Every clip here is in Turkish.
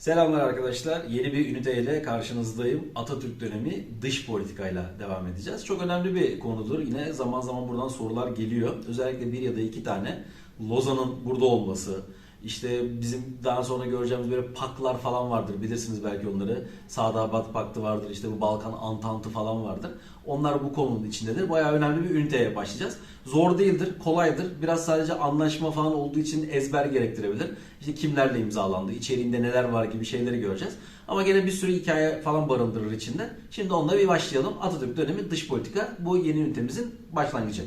Selamlar arkadaşlar. Yeni bir üniteyle karşınızdayım. Atatürk dönemi dış politikayla devam edeceğiz. Çok önemli bir konudur. Yine zaman zaman buradan sorular geliyor. Özellikle bir ya da iki tane Lozan'ın burada olması, işte bizim daha sonra göreceğimiz böyle paklar falan vardır. Bilirsiniz belki onları. Sadabat Paktı vardır. işte bu Balkan Antantı falan vardır. Onlar bu konunun içindedir. Bayağı önemli bir üniteye başlayacağız. Zor değildir, kolaydır. Biraz sadece anlaşma falan olduğu için ezber gerektirebilir. İşte kimlerle imzalandı, içeriğinde neler var gibi şeyleri göreceğiz. Ama gene bir sürü hikaye falan barındırır içinde. Şimdi onunla bir başlayalım. Atatürk dönemi dış politika bu yeni ünitemizin başlangıcı.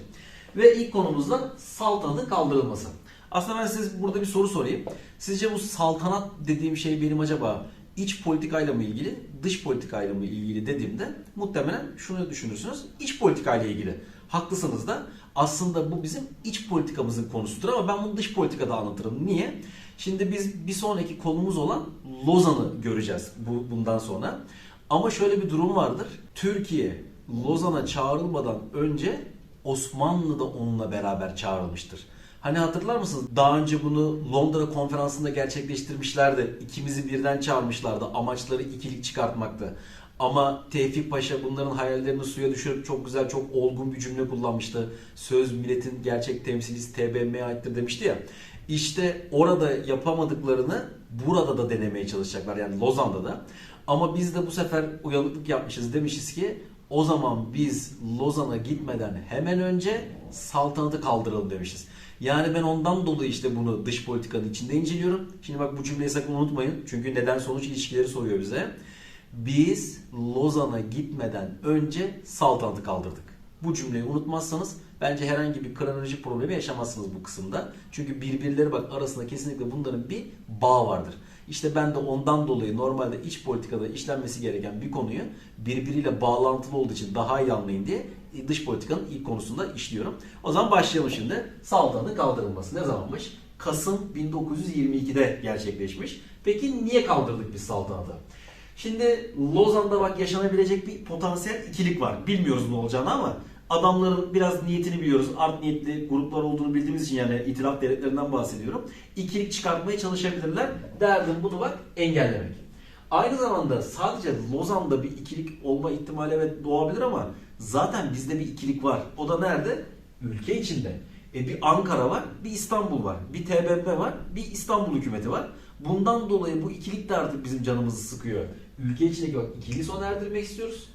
Ve ilk konumuzda saltanatın kaldırılması. Aslında ben size burada bir soru sorayım. Sizce bu saltanat dediğim şey benim acaba iç politikayla mı ilgili, dış politikayla mı ilgili dediğimde muhtemelen şunu düşünürsünüz. İç politikayla ilgili. Haklısınız da aslında bu bizim iç politikamızın konusudur ama ben bunu dış politikada anlatırım. Niye? Şimdi biz bir sonraki konumuz olan Lozan'ı göreceğiz bu, bundan sonra. Ama şöyle bir durum vardır. Türkiye Lozan'a çağrılmadan önce Osmanlı da onunla beraber çağrılmıştır. Hani hatırlar mısınız? Daha önce bunu Londra konferansında gerçekleştirmişlerdi. İkimizi birden çağırmışlardı. Amaçları ikilik çıkartmaktı. Ama Tevfik Paşa bunların hayallerini suya düşürüp çok güzel, çok olgun bir cümle kullanmıştı. Söz milletin gerçek temsilcisi TBMM'ye aittir demişti ya. İşte orada yapamadıklarını burada da denemeye çalışacaklar. Yani Lozan'da da. Ama biz de bu sefer uyanıklık yapmışız. Demişiz ki o zaman biz Lozan'a gitmeden hemen önce saltanatı kaldıralım demişiz. Yani ben ondan dolayı işte bunu dış politikanın içinde inceliyorum. Şimdi bak bu cümleyi sakın unutmayın. Çünkü neden sonuç ilişkileri soruyor bize. Biz Lozan'a gitmeden önce saltanatı kaldırdık. Bu cümleyi unutmazsanız bence herhangi bir kronolojik problemi yaşamazsınız bu kısımda. Çünkü birbirleri bak arasında kesinlikle bunların bir bağ vardır. İşte ben de ondan dolayı normalde iç politikada işlenmesi gereken bir konuyu birbiriyle bağlantılı olduğu için daha iyi anlayın diye dış politikanın ilk konusunda işliyorum. O zaman başlayalım şimdi. Saltanatın kaldırılması ne zamanmış? Kasım 1922'de gerçekleşmiş. Peki niye kaldırdık biz saltanatı? Şimdi Lozan'da bak yaşanabilecek bir potansiyel ikilik var. Bilmiyoruz ne olacağını ama adamların biraz niyetini biliyoruz. Art niyetli gruplar olduğunu bildiğimiz için yani itilaf devletlerinden bahsediyorum. İkilik çıkartmaya çalışabilirler. Derdim bunu bak engellemek. Aynı zamanda sadece Lozan'da bir ikilik olma ihtimali evet doğabilir ama zaten bizde bir ikilik var. O da nerede? Ülke içinde. E bir Ankara var, bir İstanbul var, bir TBMM var, bir İstanbul hükümeti var. Bundan dolayı bu ikilik de artık bizim canımızı sıkıyor. Ülke içindeki bak ikiliği sona erdirmek istiyoruz.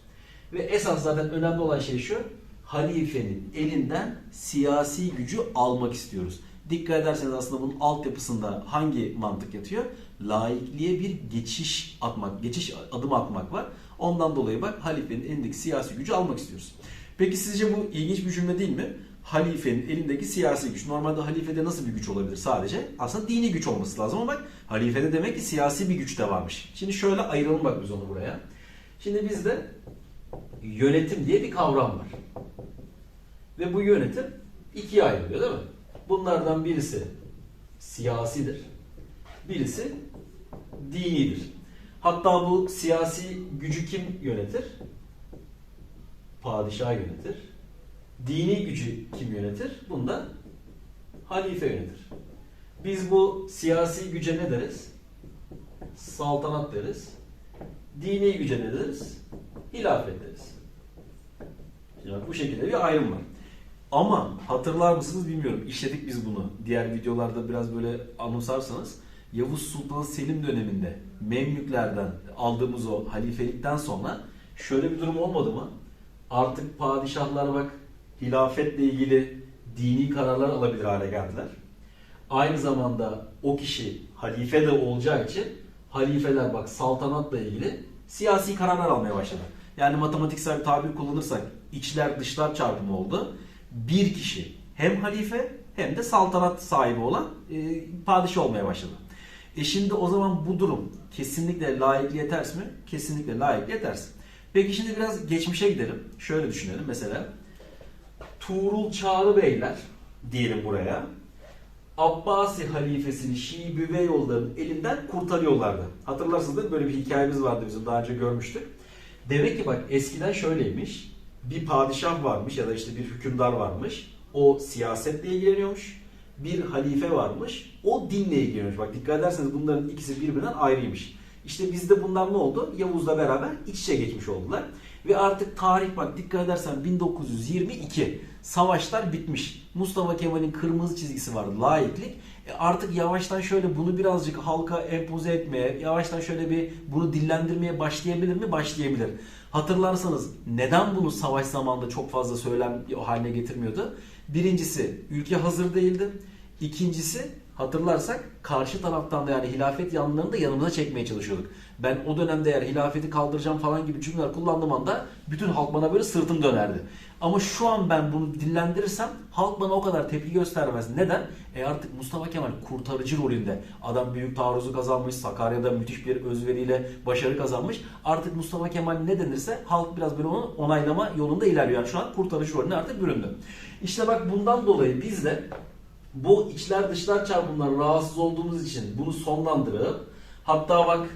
Ve esas zaten önemli olan şey şu. Halifenin elinden siyasi gücü almak istiyoruz. Dikkat ederseniz aslında bunun altyapısında hangi mantık yatıyor? Laikliğe bir geçiş atmak, geçiş adım atmak var. Ondan dolayı bak halifenin elindeki siyasi gücü almak istiyoruz. Peki sizce bu ilginç bir cümle değil mi? halifenin elindeki siyasi güç. Normalde halifede nasıl bir güç olabilir sadece? Aslında dini güç olması lazım ama bak halifede demek ki siyasi bir güç de varmış. Şimdi şöyle ayıralım bak biz onu buraya. Şimdi bizde yönetim diye bir kavram var. Ve bu yönetim ikiye ayrılıyor değil mi? Bunlardan birisi siyasidir. Birisi dinidir. Hatta bu siyasi gücü kim yönetir? Padişah yönetir. Dini gücü kim yönetir? Bunda halife yönetir. Biz bu siyasi güce ne deriz? Saltanat deriz. Dini güce ne deriz? Hilafet deriz. Bak bu şekilde bir ayrım var. Ama hatırlar mısınız bilmiyorum. İşledik biz bunu. Diğer videolarda biraz böyle anımsarsanız Yavuz Sultan Selim döneminde Memlüklerden aldığımız o halifelikten sonra şöyle bir durum olmadı mı? Artık padişahlar bak hilafetle ilgili dini kararlar alabilir hale geldiler. Aynı zamanda o kişi halife de olacağı için halifeler bak saltanatla ilgili siyasi kararlar almaya başladı. Yani matematiksel tabir kullanırsak içler dışlar çarpımı oldu. Bir kişi hem halife hem de saltanat sahibi olan e, padişah olmaya başladı. E şimdi o zaman bu durum kesinlikle laikliğe ters mi? Kesinlikle laikliğe ters. Peki şimdi biraz geçmişe gidelim. Şöyle düşünelim mesela. Tuğrul Çağrı Beyler diyelim buraya. Abbasi halifesini Şii Büveyyoğulların elinden kurtarıyorlardı. Hatırlarsınız değil mi? Böyle bir hikayemiz vardı bizim daha önce görmüştük. Demek ki bak eskiden şöyleymiş. Bir padişah varmış ya da işte bir hükümdar varmış. O siyasetle ilgileniyormuş. Bir halife varmış. O dinle ilgileniyormuş. Bak dikkat ederseniz bunların ikisi birbirinden ayrıymış. İşte bizde bunlar ne oldu? Yavuz'la beraber iç içe geçmiş oldular. Ve artık tarih bak dikkat edersen 1922 savaşlar bitmiş. Mustafa Kemal'in kırmızı çizgisi vardı laiklik. E artık yavaştan şöyle bunu birazcık halka empoze etmeye, yavaştan şöyle bir bunu dillendirmeye başlayabilir mi? Başlayabilir. Hatırlarsanız neden bunu savaş zamanında çok fazla söylem haline getirmiyordu? Birincisi ülke hazır değildi. İkincisi hatırlarsak karşı taraftan da yani hilafet yanlarını da yanımıza çekmeye çalışıyorduk. Ben o dönemde eğer hilafeti kaldıracağım falan gibi cümleler kullandığım anda bütün halk bana böyle sırtım dönerdi. Ama şu an ben bunu dillendirirsem halk bana o kadar tepki göstermez. Neden? E artık Mustafa Kemal kurtarıcı rolünde. Adam büyük taarruzu kazanmış. Sakarya'da müthiş bir özveriyle başarı kazanmış. Artık Mustafa Kemal ne denirse halk biraz böyle onu onaylama yolunda ilerliyor. Yani şu an kurtarıcı rolüne artık büründü. İşte bak bundan dolayı biz de bu içler dışlar çarpımından rahatsız olduğumuz için bunu sonlandırıp hatta bak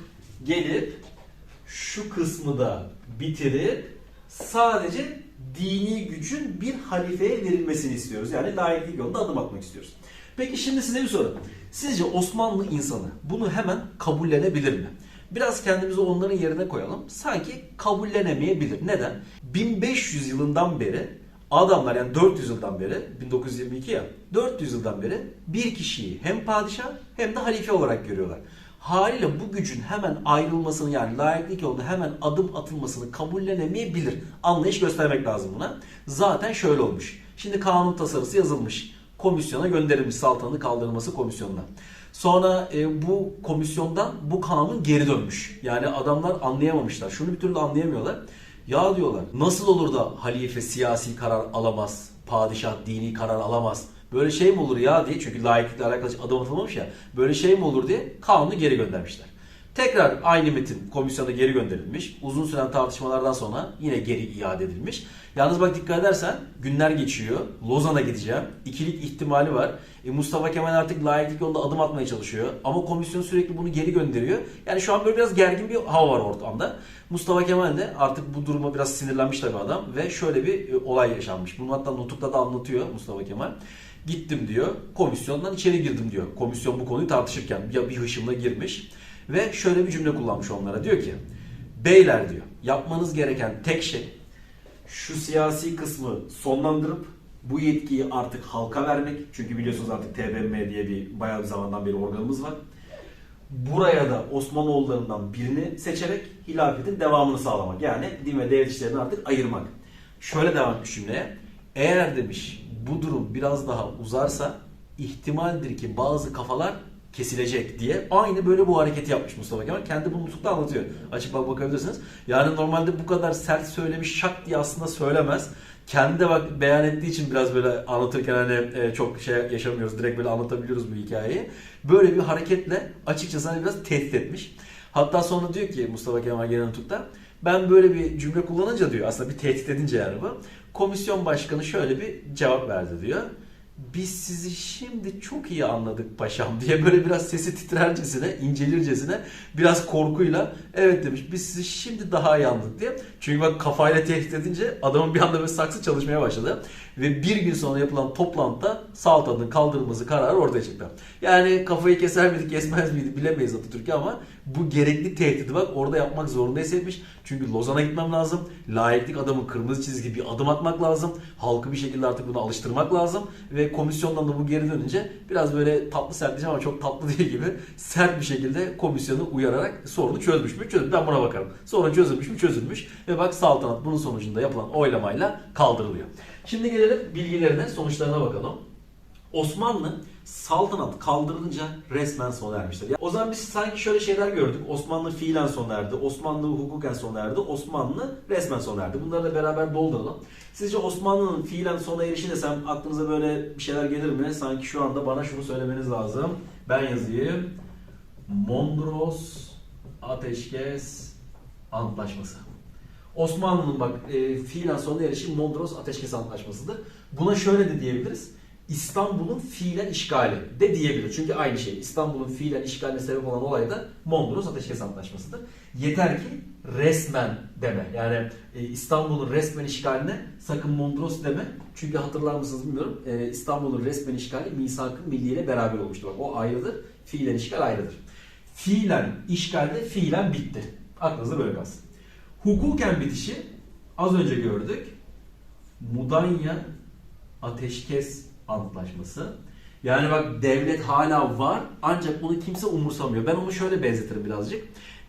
gelip şu kısmı da bitirip sadece dini gücün bir halifeye verilmesini istiyoruz. Yani laiklik yolunda adım atmak istiyoruz. Peki şimdi size bir soru. Sizce Osmanlı insanı bunu hemen kabullenebilir mi? Biraz kendimizi onların yerine koyalım. Sanki kabullenemeyebilir. Neden? 1500 yılından beri adamlar yani 400 yıldan beri 1922 ya 400 yıldan beri bir kişiyi hem padişah hem de halife olarak görüyorlar. Haliyle bu gücün hemen ayrılmasını yani layıklık yolunda hemen adım atılmasını kabullenemeyebilir. Anlayış göstermek lazım buna. Zaten şöyle olmuş. Şimdi kanun tasarısı yazılmış. Komisyona gönderilmiş saltanatı kaldırılması komisyonuna. Sonra e, bu komisyondan bu kanun geri dönmüş. Yani adamlar anlayamamışlar. Şunu bir türlü anlayamıyorlar. Ya diyorlar nasıl olur da halife siyasi karar alamaz, padişah dini karar alamaz. Böyle şey mi olur ya diye çünkü layıklıkla alakalı adım atılmamış ya. Böyle şey mi olur diye kanunu geri göndermişler. Tekrar aynı metin komisyona geri gönderilmiş. Uzun süren tartışmalardan sonra yine geri iade edilmiş. Yalnız bak dikkat edersen günler geçiyor. Lozan'a gideceğim. İkilik ihtimali var. E, Mustafa Kemal artık layıklık yolunda adım atmaya çalışıyor. Ama komisyon sürekli bunu geri gönderiyor. Yani şu an böyle biraz gergin bir hava var ortamda. Mustafa Kemal de artık bu duruma biraz sinirlenmiş tabii adam. Ve şöyle bir e, olay yaşanmış. Bunu hatta nutukta da anlatıyor Mustafa Kemal. Gittim diyor. Komisyondan içeri girdim diyor. Komisyon bu konuyu tartışırken ya bir hışımla girmiş. Ve şöyle bir cümle kullanmış onlara. Diyor ki beyler diyor yapmanız gereken tek şey şu siyasi kısmı sonlandırıp bu yetkiyi artık halka vermek. Çünkü biliyorsunuz artık TBMM diye bir bayağı bir zamandan beri organımız var. Buraya da Osmanoğullarından birini seçerek hilafetin devamını sağlamak. Yani din ve devlet işlerini artık ayırmak. Şöyle devam etmiş cümleye. Eğer demiş bu durum biraz daha uzarsa ihtimaldir ki bazı kafalar kesilecek diye aynı böyle bu hareketi yapmış Mustafa Kemal. Kendi bunu nutukta anlatıyor. Açık bak bakabilirsiniz. Yani normalde bu kadar sert söylemiş şak diye aslında söylemez. Kendi de bak beyan ettiği için biraz böyle anlatırken hani e, çok şey yaşamıyoruz. Direkt böyle anlatabiliyoruz bu hikayeyi. Böyle bir hareketle açıkçası hani biraz tehdit etmiş. Hatta sonra diyor ki Mustafa Kemal Genel Nutuk'ta ben böyle bir cümle kullanınca diyor aslında bir tehdit edince yani bu. Komisyon başkanı şöyle bir cevap verdi diyor biz sizi şimdi çok iyi anladık paşam diye böyle biraz sesi titrercesine, incelircesine biraz korkuyla evet demiş biz sizi şimdi daha iyi anladık diye. Çünkü bak kafayla tehdit edince adamın bir anda böyle saksı çalışmaya başladı. Ve bir gün sonra yapılan toplantıda Saltan'ın kaldırılması kararı ortaya çıktı. Yani kafayı keser miydi kesmez miydi bilemeyiz Atatürk'ü ama bu gerekli tehdidi bak orada yapmak zorunda hissetmiş. Çünkü Lozan'a gitmem lazım. Layıklık adamın kırmızı çizgi bir adım atmak lazım. Halkı bir şekilde artık buna alıştırmak lazım. Ve komisyondan da bu geri dönünce biraz böyle tatlı sert ama çok tatlı değil gibi sert bir şekilde komisyonu uyararak sorunu çözmüş mü? Çözmüş. Ben buna bakarım. Sorun çözülmüş mü? Çözülmüş. Ve bak saltanat bunun sonucunda yapılan oylamayla kaldırılıyor. Şimdi gelelim bilgilerine, sonuçlarına bakalım. Osmanlı saltanat kaldırılınca resmen sona ermiştir. Yani o zaman biz sanki şöyle şeyler gördük. Osmanlı fiilen sona erdi, Osmanlı hukuken sona erdi, Osmanlı resmen sona erdi. Bunları da beraber dolduralım. Sizce Osmanlı'nın fiilen sona erişi desem aklınıza böyle bir şeyler gelir mi? Sanki şu anda bana şunu söylemeniz lazım. Ben yazayım. Mondros Ateşkes Antlaşması. Osmanlı'nın bak e, fiilen sona erişi Mondros Ateşkes Antlaşması'dır. Buna şöyle de diyebiliriz. İstanbul'un fiilen işgali de diyebilir. Çünkü aynı şey. İstanbul'un fiilen işgaline sebep olan olay da Mondros Ateşkes Antlaşması'dır. Yeter ki resmen deme. Yani e, İstanbul'un resmen işgaline sakın Mondros deme. Çünkü hatırlar mısınız bilmiyorum. E, İstanbul'un resmen işgali misak-ı beraber olmuştu. Bak o ayrıdır. Fiilen işgal ayrıdır. fiilen işgalde fiilen bitti. Aklınızda böyle kalsın. Hukuken bitişi az önce gördük. Mudanya Ateşkes Antlaşması. Yani bak devlet hala var ancak bunu kimse umursamıyor. Ben onu şöyle benzetirim birazcık.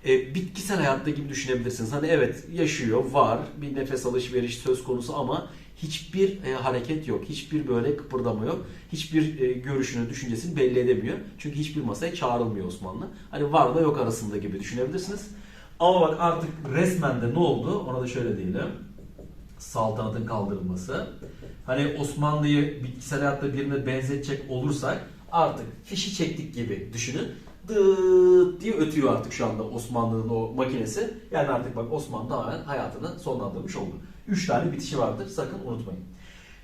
E, bitkisel hayatta gibi düşünebilirsiniz. Hani evet yaşıyor, var, bir nefes alışveriş söz konusu ama hiçbir e, hareket yok, hiçbir böyle kıpırdama yok, hiçbir e, görüşünü, düşüncesini belli edemiyor. Çünkü hiçbir masaya çağrılmıyor Osmanlı. Hani var da yok arasında gibi düşünebilirsiniz. Ama bak artık resmen de ne oldu? Ona da şöyle diyelim. Saltanatın kaldırılması. Hani Osmanlı'yı bitkisel hayatta birine benzetecek olursak artık fişi çektik gibi düşünün. Dıt diye ötüyor artık şu anda Osmanlı'nın o makinesi. Yani artık bak Osmanlı tamamen hayatını sonlandırmış oldu. Üç tane bitişi vardır sakın unutmayın.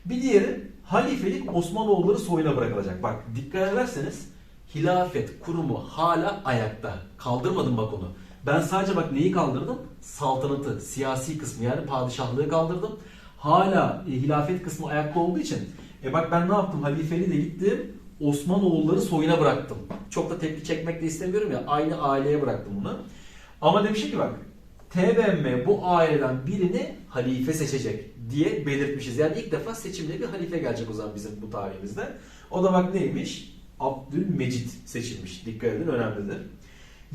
Bir diğeri halifelik Osmanoğulları soyuna bırakılacak. Bak dikkat ederseniz hilafet kurumu hala ayakta. Kaldırmadım bak onu. Ben sadece bak neyi kaldırdım? Saltanatı, siyasi kısmı yani padişahlığı kaldırdım. Hala e, hilafet kısmı ayakta olduğu için e bak ben ne yaptım? Halifeliği de gittim Osmanoğulları soyuna bıraktım. Çok da tepki çekmek de istemiyorum ya. Aynı aileye bıraktım bunu. Ama demişim ki bak TBMM bu aileden birini halife seçecek diye belirtmişiz. Yani ilk defa seçimle bir halife gelecek o zaman bizim bu tarihimizde. O da bak neymiş? Abdülmecit seçilmiş. Dikkat edin önemlidir.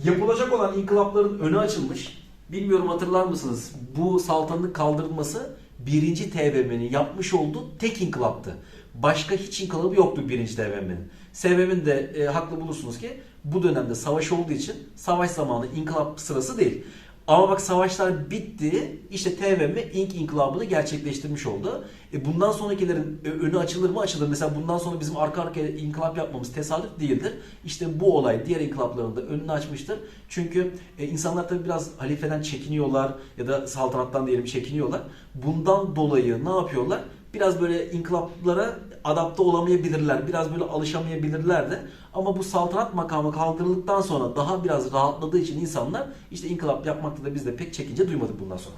Yapılacak olan inkılapların önü açılmış. Bilmiyorum hatırlar mısınız? Bu saltanatın kaldırılması birinci TBMM'nin yapmış olduğu tek inkılaptı. Başka hiç inkılabı yoktu birinci TBMM'nin. Sebebini de e, haklı bulursunuz ki bu dönemde savaş olduğu için savaş zamanı inkılap sırası değil. Ama bak savaşlar bitti. İşte TBMM ilk inkılabını gerçekleştirmiş oldu. E bundan sonrakilerin ö- önü açılır mı? Açılır. Mesela bundan sonra bizim arka arkaya inkılap yapmamız tesadüf değildir. İşte bu olay diğer inkılapların da önünü açmıştır. Çünkü e, insanlar tabii biraz halifeden çekiniyorlar ya da saltanattan diyelim çekiniyorlar. Bundan dolayı ne yapıyorlar? Biraz böyle inkılaplara adapte olamayabilirler. Biraz böyle alışamayabilirler de. Ama bu saltanat makamı kaldırıldıktan sonra daha biraz rahatladığı için insanlar işte inkılap yapmakta da biz de pek çekince duymadık bundan sonra.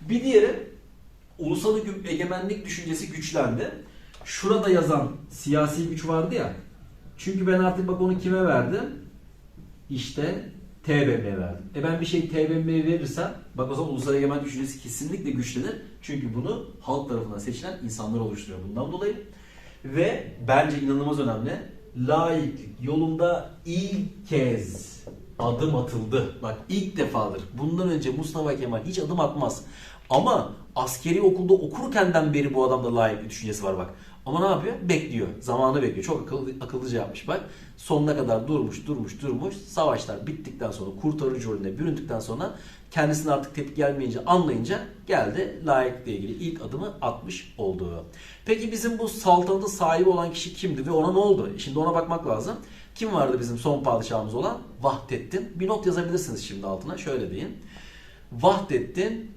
Bir diğeri ulusal egemenlik düşüncesi güçlendi. Şurada yazan siyasi güç vardı ya. Çünkü ben artık bak onu kime verdim? İşte TBMM'ye verdim. E ben bir şey TBMM'ye verirsem bak o zaman ulusal egemenlik düşüncesi kesinlikle güçlenir. Çünkü bunu halk tarafından seçilen insanlar oluşturuyor bundan dolayı. Ve bence inanılmaz önemli. Laiklik yolunda ilk kez adım atıldı. Bak ilk defadır. Bundan önce Mustafa Kemal hiç adım atmaz. Ama askeri okulda okurkenden beri bu adamda laiklik düşüncesi var bak. Ama ne yapıyor? Bekliyor. Zamanı bekliyor. Çok akıllı, akıllıca yapmış bak. Sonuna kadar durmuş, durmuş, durmuş. Savaşlar bittikten sonra, kurtarıcı rolüne büründükten sonra kendisine artık tepki gelmeyince, anlayınca geldi laiklikle ilgili ilk adımı atmış olduğu. Peki bizim bu saltanatın sahibi olan kişi kimdi ve ona ne oldu? Şimdi ona bakmak lazım. Kim vardı bizim son padişahımız olan? Vahdettin. Bir not yazabilirsiniz şimdi altına. Şöyle deyin. Vahdettin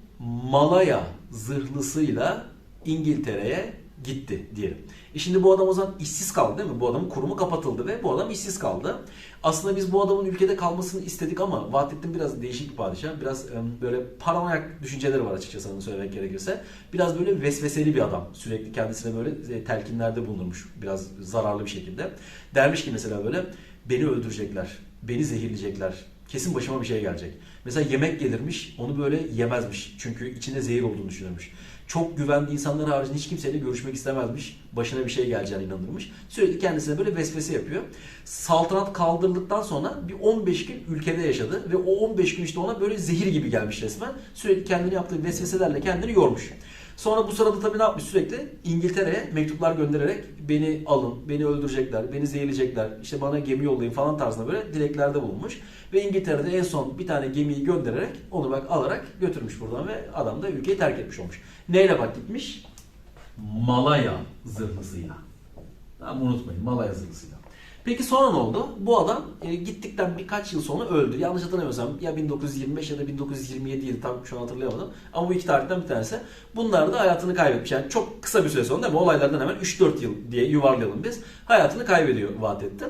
Malaya zırhlısıyla İngiltere'ye gitti diyelim. E şimdi bu adam o zaman işsiz kaldı değil mi? Bu adamın kurumu kapatıldı ve bu adam işsiz kaldı. Aslında biz bu adamın ülkede kalmasını istedik ama Vahdettin biraz değişik bir padişah. Biraz böyle paranoyak düşünceleri var açıkçası onu söylemek gerekirse. Biraz böyle vesveseli bir adam. Sürekli kendisine böyle e, telkinlerde bulunurmuş. Biraz zararlı bir şekilde. Dermiş ki mesela böyle beni öldürecekler, beni zehirleyecekler, kesin başıma bir şey gelecek. Mesela yemek gelirmiş, onu böyle yemezmiş. Çünkü içinde zehir olduğunu düşünürmüş. Çok güvendiği insanlar haricinde hiç kimseyle görüşmek istemezmiş. Başına bir şey geleceğine inanırmış. Sürekli kendisine böyle vesvese yapıyor. Saltanat kaldırıldıktan sonra bir 15 gün ülkede yaşadı. Ve o 15 gün işte ona böyle zehir gibi gelmiş resmen. Sürekli kendini yaptığı vesveselerle kendini yormuş. Sonra bu sırada tabii ne yapmış sürekli? İngiltere'ye mektuplar göndererek beni alın, beni öldürecekler, beni zehirleyecekler, işte bana gemi yollayın falan tarzında böyle dileklerde bulunmuş. Ve İngiltere'de en son bir tane gemiyi göndererek onu bak alarak götürmüş buradan ve adam da ülkeyi terk etmiş olmuş. Neyle bak gitmiş? Malaya zırhlısıyla. Tamam unutmayın Malaya zırhlısıyla. Peki sonra ne oldu? Bu adam e, gittikten birkaç yıl sonra öldü. Yanlış hatırlamıyorsam ya 1925 ya da 1927 yıl tam şu an hatırlayamadım. Ama bu iki tarihten bir tanesi. Bunlar da hayatını kaybetmiş. Yani çok kısa bir süre sonra değil mi? Olaylardan hemen 3-4 yıl diye yuvarlayalım biz. Hayatını kaybediyor Vahdettin.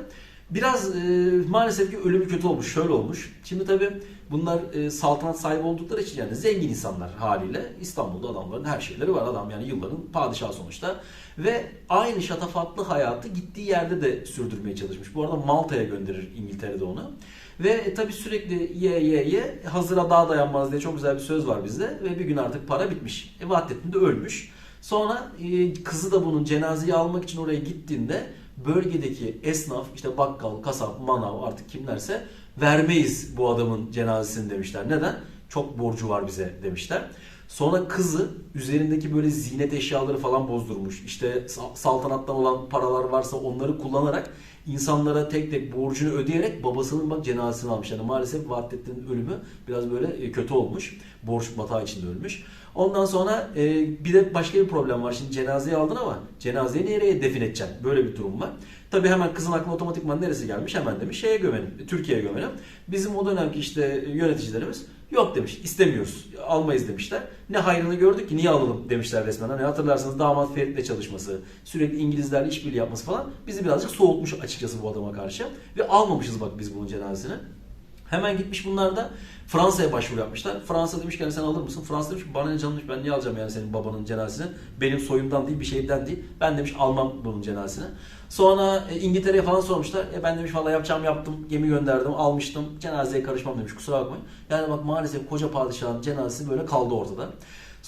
Biraz e, maalesef ki ölümü kötü olmuş. Şöyle olmuş. Şimdi tabii bunlar e, saltanat sahibi oldukları için yani zengin insanlar haliyle İstanbul'da adamların her şeyleri var. Adam yani yılların padişahı sonuçta. Ve aynı şatafatlı hayatı gittiği yerde de sürdürmeye çalışmış. Bu arada Malta'ya gönderir İngiltere'de onu. Ve e, tabii sürekli ye ye ye hazıra daha dayanmaz diye çok güzel bir söz var bizde. Ve bir gün artık para bitmiş. E, Vahdettin de ölmüş. Sonra e, kızı da bunun cenazeyi almak için oraya gittiğinde bölgedeki esnaf işte bakkal, kasap, manav artık kimlerse vermeyiz bu adamın cenazesini demişler. Neden? Çok borcu var bize demişler. Sonra kızı üzerindeki böyle ziynet eşyaları falan bozdurmuş. İşte sa- saltanattan olan paralar varsa onları kullanarak insanlara tek tek borcunu ödeyerek babasının bak cenazesini almış. Yani maalesef Vahdettin'in ölümü biraz böyle e, kötü olmuş. Borç batağı içinde ölmüş. Ondan sonra e, bir de başka bir problem var. Şimdi cenazeyi aldın ama cenazeyi nereye defin edeceksin? Böyle bir durum var. Tabii hemen kızın aklına otomatikman neresi gelmiş? Hemen demiş şeye gömelim, Türkiye'ye gömelim. Bizim o dönemki işte yöneticilerimiz yok demiş, istemiyoruz, almayız demişler. Ne hayrını gördük ki niye alalım demişler resmen. Hani hatırlarsanız damat Ferit'le çalışması, sürekli İngilizlerle işbirliği yapması falan bizi birazcık soğutmuş açıkçası bu adama karşı. Ve almamışız bak biz bunun cenazesini. Hemen gitmiş bunlar da Fransa'ya başvuru yapmışlar. Fransa demiş ki hani sen alır mısın? Fransa demiş ki bana ne canım ben niye alacağım yani senin babanın cenazesini? Benim soyumdan değil bir şeyden değil. Ben demiş almam bunun cenazesini. Sonra e, İngiltere'ye falan sormuşlar. E, ben demiş valla yapacağım yaptım. Gemi gönderdim almıştım. Cenazeye karışmam demiş kusura bakmayın. Yani bak maalesef koca padişahın cenazesi böyle kaldı ortada.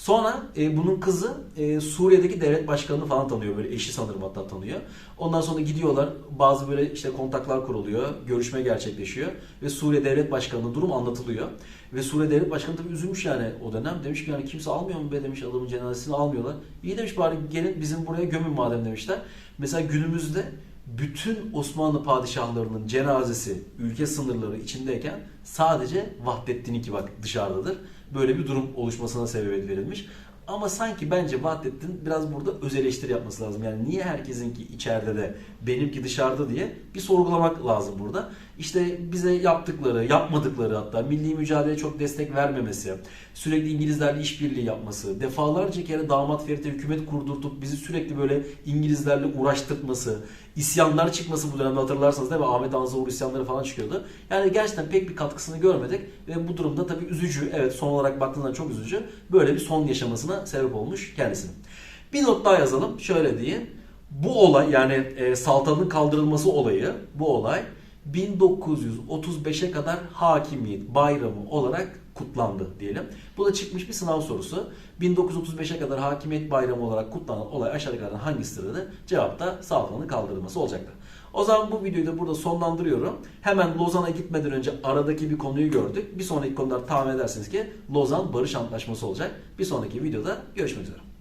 Sonra e, bunun kızı e, Suriye'deki devlet başkanını falan tanıyor. Böyle eşi sanırım hatta tanıyor. Ondan sonra gidiyorlar. Bazı böyle işte kontaklar kuruluyor. Görüşme gerçekleşiyor. Ve Suriye devlet başkanının durum anlatılıyor. Ve Suriye devlet başkanı tabii üzülmüş yani o dönem. Demiş ki yani kimse almıyor mu be demiş adamın cenazesini almıyorlar. İyi demiş bari gelin bizim buraya gömün madem demişler. Mesela günümüzde bütün Osmanlı padişahlarının cenazesi ülke sınırları içindeyken sadece Vahdettin'inki bak dışarıdadır. Böyle bir durum oluşmasına sebebiyet verilmiş. Ama sanki bence Vahdettin biraz burada öz eleştiri yapması lazım. Yani niye herkesinki içeride de benimki dışarıda diye bir sorgulamak lazım burada. İşte bize yaptıkları, yapmadıkları hatta milli mücadeleye çok destek vermemesi, sürekli İngilizlerle işbirliği yapması, defalarca kere damat Ferit'e hükümet kurdurtup bizi sürekli böyle İngilizlerle uğraştırması, isyanlar çıkması bu dönemde hatırlarsanız değil mi? Ahmet Anzavur isyanları falan çıkıyordu. Yani gerçekten pek bir katkısını görmedik ve bu durumda tabii üzücü, evet son olarak baktığında çok üzücü. Böyle bir son yaşamasına sebep olmuş kendisinin. Bir not daha yazalım. Şöyle diyeyim. Bu olay yani e, saltanatın kaldırılması olayı, bu olay 1935'e kadar hakimiyet bayramı olarak kutlandı diyelim. Bu da çıkmış bir sınav sorusu. 1935'e kadar hakimiyet bayramı olarak kutlanan olay aşağıdakilerden hangisidir cevap da saltanatın kaldırılması olacaktı. O zaman bu videoyu da burada sonlandırıyorum. Hemen Lozan'a gitmeden önce aradaki bir konuyu gördük. Bir sonraki konular tahmin edersiniz ki Lozan Barış Antlaşması olacak. Bir sonraki videoda görüşmek üzere.